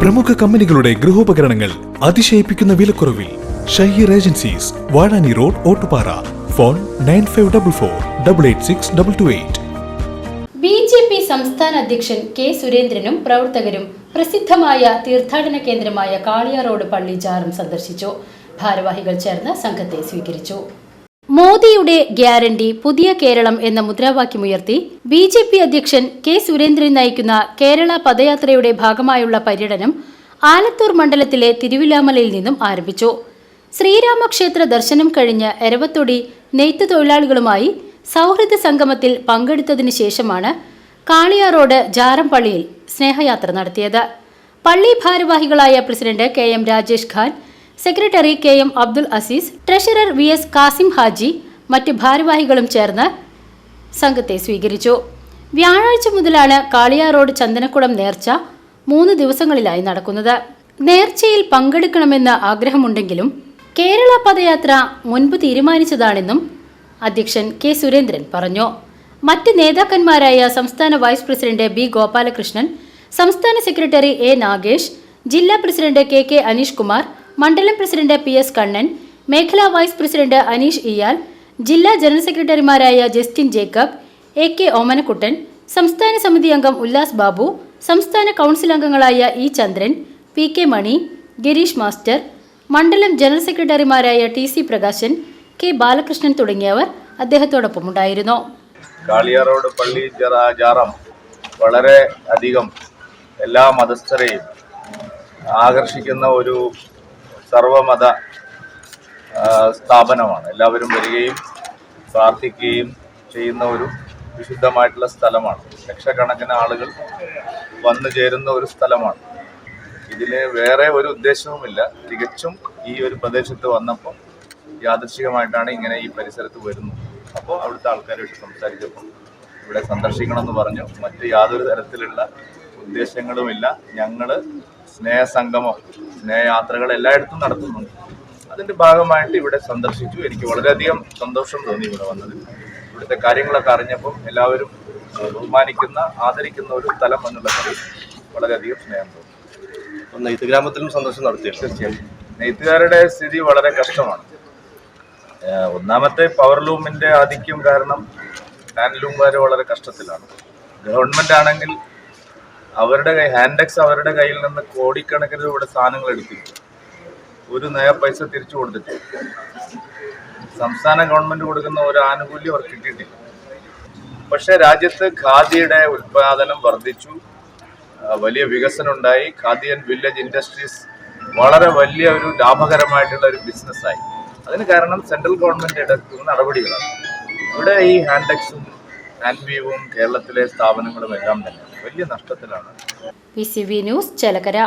പ്രമുഖ കമ്പനികളുടെ ഗൃഹോപകരണങ്ങൾ അതിശയിപ്പിക്കുന്ന വിലക്കുറവിൽ Shaheer agencies Vazhani road Ottupara. Phone nine five double four double eight six double two eight. B J P സംസ്ഥാന അധ്യക്ഷൻ കെ സുരേന്ദ്രനും പ്രവർത്തകരും പ്രസിദ്ധമായ തീർത്ഥാടന കേന്ദ്രമായ കാളിയാറോഡ് പള്ളി ജാറും സന്ദർശിച്ചു. ഭാരവാഹികൾ ചേർന്ന് സംഘത്തെ സ്വീകരിച്ചു. മോദിയുടെ ഗ്യാരണ്ടി പുതിയ കേരളം എന്ന മുദ്രാവാക്യമുയർത്തി ബി ജെ പി അധ്യക്ഷൻ കെ സുരേന്ദ്രൻ നയിക്കുന്ന കേരള പദയാത്രയുടെ ഭാഗമായുള്ള പര്യടനം ആലത്തൂർ മണ്ഡലത്തിലെ തിരുവിലാമലയിൽ നിന്നും ആരംഭിച്ചു. ശ്രീരാമക്ഷേത്ര ദർശനം കഴിഞ്ഞ് എരവത്തൊടി നെയ്ത്ത് തൊഴിലാളികളുമായി സൗഹൃദ സംഗമത്തിൽ പങ്കെടുത്തതിനു ശേഷമാണ് കാളിയാറോഡ് ജാറംപള്ളിയിൽ സ്നേഹയാത്ര നടത്തിയത്. പള്ളി ഭാരവാഹികളായ president K M Rajesh Khan secretary K M Abdul Azeez treasurer V S Kasim Haji മറ്റ് ഭാരവാഹികളും ചേർന്ന് സംഘത്തെ സ്വീകരിച്ചു. വ്യാഴാഴ്ച മുതലാണ് കാളിയാർ റോഡ് ചന്ദനക്കുളം നേർച്ച മൂന്ന് ദിവസങ്ങളിലായി നടക്കുന്നത്. നേർച്ചയിൽ പങ്കെടുക്കണമെന്ന് ആഗ്രഹമുണ്ടെങ്കിലും കേരള പദയാത്ര മുൻപ് തീരുമാനിച്ചതാണെന്നും അധ്യക്ഷൻ കെ സുരേന്ദ്രൻ പറഞ്ഞു. മറ്റ് നേതാക്കന്മാരായ സംസ്ഥാന വൈസ് പ്രസിഡന്റ് ബി ഗോപാലകൃഷ്ണൻ സംസ്ഥാന സെക്രട്ടറി എ നാഗേഷ് ജില്ലാ president K K Aneesh Kumar മണ്ഡലം പ്രസിഡന്റ് പി എസ് കണ്ണൻ മേഖലാ വൈസ് പ്രസിഡന്റ് അനീഷ് ഇയാൽ ജില്ലാ ജനറൽ സെക്രട്ടറിമാരായ ജസ്റ്റിൻ ജേക്കബ് എ കെ ഓമനക്കുട്ടൻ സംസ്ഥാന സമിതി അംഗം ഉല്ലാസ് ബാബു സംസ്ഥാന കൗൺസിൽ അംഗങ്ങളായ E Chandran P K Mani Gireesh master മണ്ഡലം ജനറൽ സെക്രട്ടറിമാരായ T C Prakashan K Balakrishnan തുടങ്ങിയവർ അദ്ദേഹത്തോടൊപ്പമുണ്ടായിരുന്നു കാളിയാറോട് പള്ളി ജാറം വളരെ അധികം എല്ലാ മതസ്ഥരെയും ആകർഷിക്കുന്ന ഒരു സർവമത സ്ഥാപനമാണ്. എല്ലാവരും വരികയും പ്രാർത്ഥിക്കുകയും ചെയ്യുന്ന ഒരു വിശുദ്ധമായിട്ടുള്ള സ്ഥലമാണ്. ലക്ഷക്കണക്കിന് ആളുകൾ വന്നു ചേരുന്ന ഒരു സ്ഥലമാണ്. ഇതിന് വേറെ ഒരു ഉദ്ദേശവുമില്ല. തികച്ചും ഈ ഒരു പ്രദേശത്ത് വന്നപ്പോൾ യാദൃശികമായിട്ടാണ് ഇങ്ങനെ ഈ പരിസരത്ത് വരുന്നത്. അപ്പോൾ അവിടുത്തെ ആൾക്കാരുമായിട്ട് സംസാരിച്ചപ്പോൾ ഇവിടെ സന്ദർശിക്കണമെന്ന് പറഞ്ഞു. മറ്റ് യാതൊരു തരത്തിലുള്ള ഉദ്ദേശങ്ങളുമില്ല. ഞങ്ങൾ സ്നേഹസംഗമം സ്നേഹയാത്രകൾ എല്ലായിടത്തും നടത്തുന്നുണ്ട്. അതിന്റെ ഭാഗമായിട്ട് ഇവിടെ സന്ദർശിച്ചു. എനിക്ക് വളരെയധികം സന്തോഷം തോന്നി ഇവിടെ വന്നത്. ഇവിടുത്തെ കാര്യങ്ങളൊക്കെ അറിഞ്ഞപ്പം എല്ലാവരും ബഹുമാനിക്കുന്ന ആദരിക്കുന്ന ഒരു സ്ഥലം എന്നുള്ള കാര്യം വളരെയധികം സ്നേഹം തോന്നി. നെയ്ത്ത് ഗ്രാമത്തിലും സന്ദർശനം നടത്തി തീർച്ചയായും. നെയ്ത്തുകാരുടെ സ്ഥിതി വളരെ കഷ്ടമാണ്. ഒന്നാമത്തെ പവർ ലൂമിന്റെ ആധിക്യം കാരണം ഹാൻഡ്ലൂംകാർ വളരെ കഷ്ടത്തിലാണ്. ഗവൺമെന്റ് ആണെങ്കിൽ അവരുടെ കൈ ഹാൻഡെക്സ് അവരുടെ കയ്യിൽ നിന്ന് കോടിക്കണക്കിന് രൂപയുടെ സാധനങ്ങൾ എടുത്തിരിക്കും ഒരു നയ പൈസ തിരിച്ചു കൊടുത്തിട്ട് സംസ്ഥാന ഗവൺമെന്റ് കൊടുക്കുന്ന ഒരു ആനുകൂല്യം അവർക്ക് കിട്ടിയിട്ടില്ല. പക്ഷെ രാജ്യത്ത് ഖാദിയുടെ ഉത്പാദനം വർദ്ധിച്ചു. വലിയ വികസനം ഉണ്ടായി. ഖാദി ആൻഡ് വില്ലേജ് ഇൻഡസ്ട്രീസ് വളരെ വലിയ ഒരു ലാഭകരമായിട്ടുള്ള ഒരു ബിസിനസ്സായി അതിന് കാരണം സെൻട്രൽ ഗവൺമെന്റ് എടുക്കുന്ന നടപടികളാണ്. ഇവിടെ ഈ ഹാൻഡെക്സും ഹാൻഡ്വീവും കേരളത്തിലെ സ്ഥാപനങ്ങളും എല്ലാം തന്നെ വലിയ നഷ്ടത്തിലാണ്. P C V news Chelakkara.